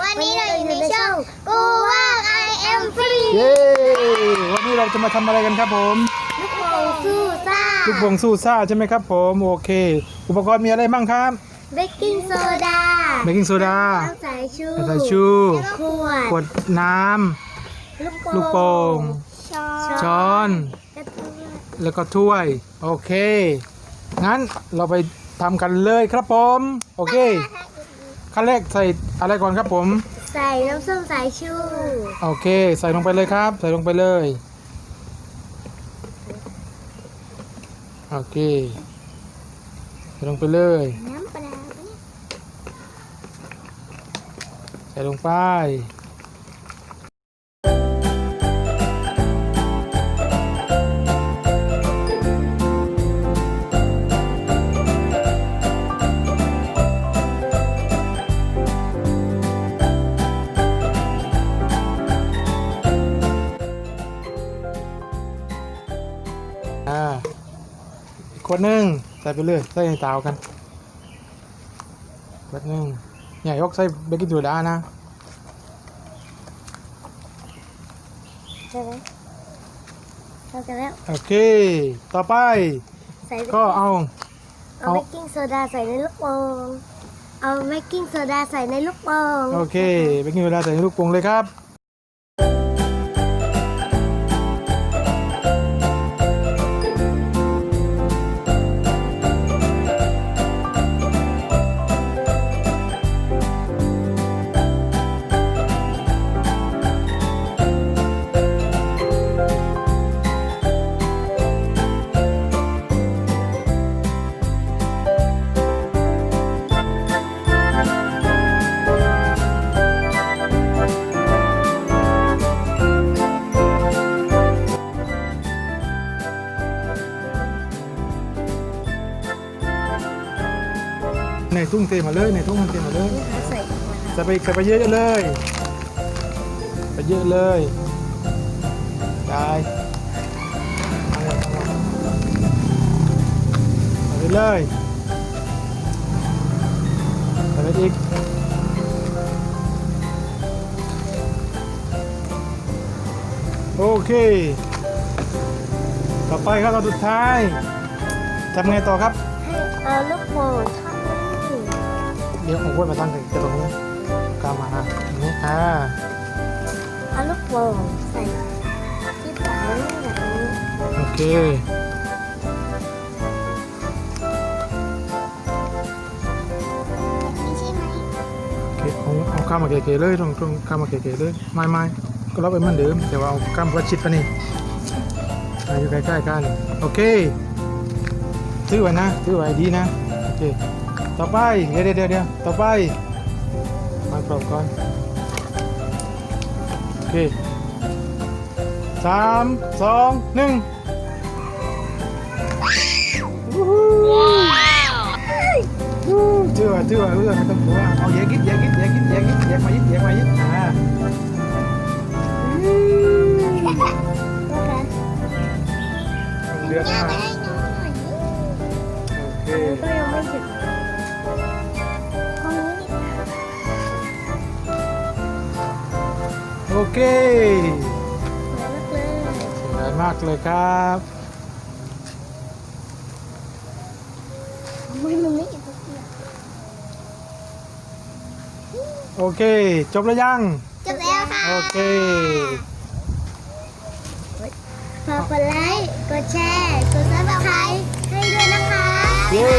วันนี้เราอยู่ในช่องกูว่าง I am free เย้วันนี้เราจะมาทำอะไรกันครับผมลูกโป่งสู้ซ่าลูกบงสู้ซ่าใช่ไหมครับผมโอเค อุปกรณ์มีอะไรบ้างครับเบกกิ้งโซดาเบกกิ้งโซดาน้ำสายชูน้ำสายชูขวดขวดน้ลูกำลูกโป่งช้อนช้อนกระเทียมแล้วก็ถ้วย โอเค งั้นเราไปทำกันเลยครับผม โอเค ขั้นแรกใส่อะไรก่อนครับผม ใส่น้ำส้มสายชู โอเค ใส่ลงไปเลยครับ ใส่ลงไปเลย โอเค ใส่ลงไปเลย น้ำปลาปะเนี่ยใส่ลงไป อีกขวดหนึ่งใส่ไปเลยใส่ให้ตาวกันขวดหนึ่งอย่ายกใส่เบกกิ้งโซดานะใช่ไหมเข้ากันแล้ว โอเค ต่อไป ใส่ก็เอา เอาเอา เบกกิ้งโซดาใส่ในลูกโป่งเอาเบกกิ้งโซดาใส่ในลูกโป่งโอเคเบกกิ้งโซดาใส่ในลูกโป่งเลยครับ ในทุ่งเทมาเลยในทุ่งเทมาเลยนี่เขาใส่อีกนะคะจะไปใส่ไปเยอะๆเลย ไปเยอะเลยได้เอาหมดเอาหมดใส่ไปเลยใส่ไปอีกโอเค ต่อไปครับตอนสุดท้ายทำไงต่อครับ ให้เอาลูกโป่งทอดนี่เดี๋ยวผมพูดมาตั้งแต่ตรงนี้กามาอันนี้อ่าเอาลูกโป่งใส่ที่ปลายแบบนี้โอเคเอาข้ามมาเก๋ๆเลยตรงตรงข้ามมาเก๋ๆเลยไม่ไม่ก็รับไปเหมือนเดิมแต่ว่าเอาข้ามกระชิดไปนี่อ่าอยู่ใกล้ๆกันโอเคถือไว้นะถือไว้ดีนะโอเค ต่อไป เดี๋ยวเดี๋ยวเดี๋ยวต่อไปมากรอบก่อน โอเคสามสองหนึ่ง chưa chưa bây giờ người ta của เอาแยกิดแยกิดแยกิดแยกิดแยกมายิดแยกมายิดอ่าเดือดย่ามาไปให้น้องหน่อยโอเค โอเคสวยมากเลยสวยมากเลยครับไม่มันไม่อีกสักทีโอเค จบแล้วยัง จบแล้วค่ะ โอเคฝากกดไลค์ กดแชร์ กดซับสไครต์ให้ด้วยนะคะ เย้